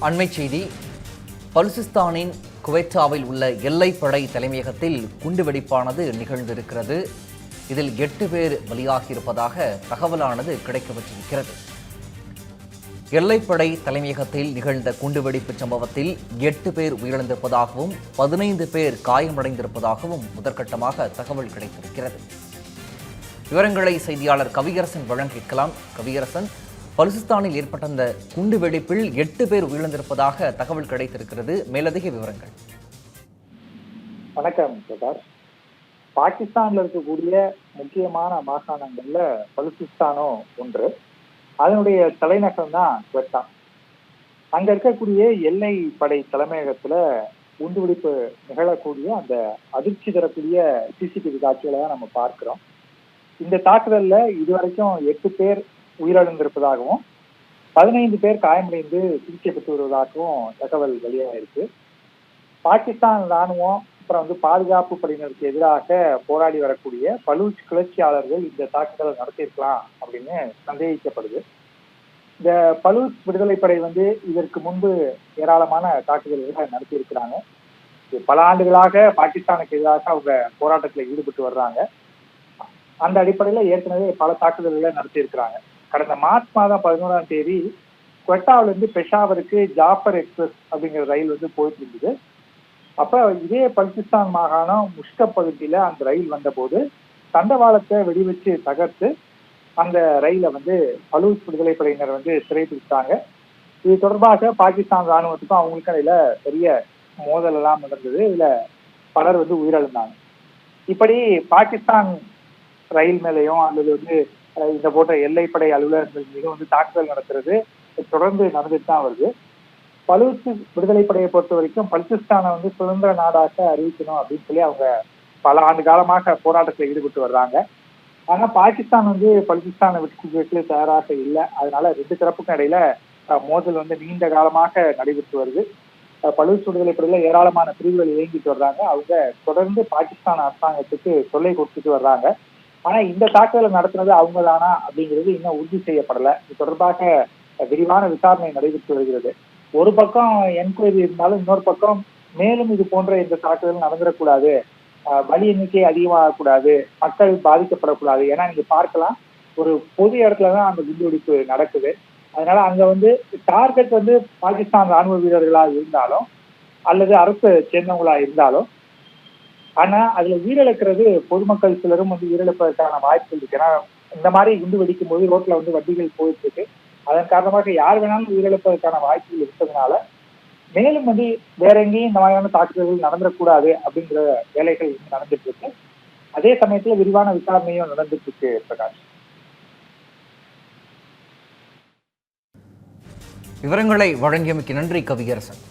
அண்மை செய்தி. பலுசிஸ்தானின் குவைட்டாவில் உள்ள எல்லைப்படை தலைமையகத்தில் குண்டுவெடிப்பானது நிகழ்ந்திருக்கிறது. இதில் எட்டு பேர் பலியாகியிருப்பதாக தகவலானது கிடைக்கப்பட்டிருக்கிறது எல்லைப்படை தலைமையகத்தில் நிகழ்ந்த குண்டுவெடிப்பு சம்பவத்தில் எட்டு பேர் உயிரிழந்திருப்பதாகவும் பதினைந்து பேர் காயமடைந்திருப்பதாகவும் முதற்கட்டமாக தகவல் கிடைத்திருக்கிறது. விவரங்களை செய்தியாளர் கவியரசன் வழங்கிக்கலாம். கவியரசன் பலுசிஸ்தானில் ஏற்பட்ட அந்த குண்டு வெடிப்பில் எட்டு பேர் உயிரிழந்திருப்பதாக தகவல் கிடைத்திருக்கிறது. மேலதிக விவரங்கள். வணக்கம் பிரகாஷ். பாகிஸ்தான்ல இருக்கக்கூடிய முக்கியமான மாகாணங்கள்ல பலுசிஸ்தானும் ஒன்று. அதனுடைய தலைநகரம் தான் குவெட்டா. அங்க இருக்கக்கூடிய எல்லை படை தலைமையகத்துல குண்டுவெடிப்பு நிகழக்கூடிய அந்த அதிர்ச்சி தரக்கூடிய சிசிடிவி காட்சிகளை தான் நம்ம பார்க்கிறோம். இந்த தாக்குதல்ல இதுவரைக்கும் எட்டு பேர் உயிரிழந்திருப்பதாகவும் பதினைந்து பேர் காயமடைந்து சிகிச்சை பெற்று வருவதாகவும் தகவல் வெளியாயிருக்கு. பாகிஸ்தான் ராணுவம் அப்புறம் வந்து பாதுகாப்பு படையினருக்கு எதிராக போராடி வரக்கூடிய பலூச் கிளர்ச்சியாளர்கள் இந்த தாக்குதலை நடத்தியிருக்கலாம் அப்படின்னு சந்தேகிக்கப்படுது. இந்த பலூச் விடுதலை படை வந்து இதற்கு முன்பு ஏராளமான தாக்குதல்களை நடத்தியிருக்கிறாங்க. பல ஆண்டுகளாக பாகிஸ்தானுக்கு எதிராக அவங்க போராட்டத்தில் ஈடுபட்டு வர்றாங்க. அந்த அடிப்படையில் ஏற்கனவே பல தாக்குதல்களை நடத்தியிருக்கிறாங்க. கடந்த மார்ச் மாதம் பதினோராம் தேதி கொட்டாவில இருந்து பெஷாவருக்கு ஜாஃபர் எக்ஸ்பிரஸ் அப்படிங்கிற ரயில் வந்து போயிட்டு இருந்தது. அப்ப இதே பல்திஸ்தான் மாகாணம் முஷ்கப் பகுதியில அந்த ரயில் வந்தபோது தண்டவாளத்தை வெடிவச்சு தகர்த்து அந்த ரயிலை வந்து பலூச் விடுதலை படையினர் வந்து சிறைப்பிடித்தாங்க இது தொடர்பாக பாகிஸ்தான் ராணுவத்துக்கும் அவங்களுக்கும் இடையில பெரிய மோதல் எல்லாம் நடந்தது. இதுல பலர் வந்து உயிரிழந்தாங்க. இப்படி பாகிஸ்தான் ரயில் மேலேயும் அல்லது வந்து இந்த போன்ற எல்லைப்படை அலுவலகங்கள் மீது வந்து தாக்குதல் நடத்துறது. தொடர்ந்து நடந்துட்டு தான் வருது. பலூச்சு விடுதலை படையை பொறுத்த வரைக்கும் பலுச்சிஸ்தானை வந்து சுதந்திர நாடாக அறிவிக்கணும் அப்படின்னு சொல்லி அவங்க பல ஆண்டு காலமாக போராட்டத்தில் ஈடுபட்டு வர்றாங்க. ஆனா பாகிஸ்தான் வந்து பலுச்சிஸ்தானை விட்டு கொடுக்கறதுக்கு தயாராக இல்லை. அதனால ரெண்டு தரப்புக்கும் இடையில மோதல் வந்து நீண்ட காலமாக நடைபெற்று வருது. அஹ், விடுதலைப்படையில் விடுதலை படையில ஏராளமான பிரிவுகள் இயங்கிட்டு வர்றாங்க. அவங்க தொடர்ந்து பாகிஸ்தான் அரசாங்கத்துக்கு தொல்லை கொடுத்துட்டு வர்றாங்க. ஆனா இந்த தாக்குதலை நடத்துனது அவங்க தானா அப்படிங்கிறது இன்னும் உறுதி செய்யப்படல. இது தொடர்பாக விரிவான விசாரணை நடைபெற்று வருகிறது. ஒரு பக்கம் என்கொயரி இருந்தாலும் இன்னொரு பக்கம் மேலும் இது போன்ற இந்த தாக்குதல் நடந்துடக்கூடாது. அஹ், பலி எண்ணிக்கை அதிகமாகக்கூடாது. மக்கள் பாதிக்கப்படக்கூடாது. ஏன்னா நீங்க பார்க்கலாம் ஒரு பொது இடத்துல தான் அந்த குண்டுவெடிப்பு நடக்குது. அதனால அங்க வந்து டார்கெட் வந்து பாகிஸ்தான் ராணுவ வீரர்களா இருந்தாலும் அல்லது அரசு சேர்ந்தவங்களா இருந்தாலும் ஆனா அதுல உயிரிழக்கிறது பொதுமக்கள் சிலரும் வந்து உயிரிழப்பதற்கான வாய்ப்புகள் இருக்கு. ஏன்னா இந்த மாதிரி குண்டு வெடிக்கும் போது ரோட்ல வந்து வண்டிகள் போயிட்டு இருக்கு அதன் காரணமாக யார் வேணாலும் உயிரிழப்பதற்கான வாய்ப்புகள் இருப்பதனால மேலும் வந்து வேற எங்கேயும் இந்த மாதிரியான தாக்குதல்கள் நடந்துடக்கூடாது அப்படிங்கிற வேலைகள் நடந்துட்டு இருக்கு அதே சமயத்துல விரிவான விசாரணையும் நடந்துட்டு இருக்கு பிரகாஷ். விவரங்களை வழங்கியமைக்கு நன்றி கவியரசன்.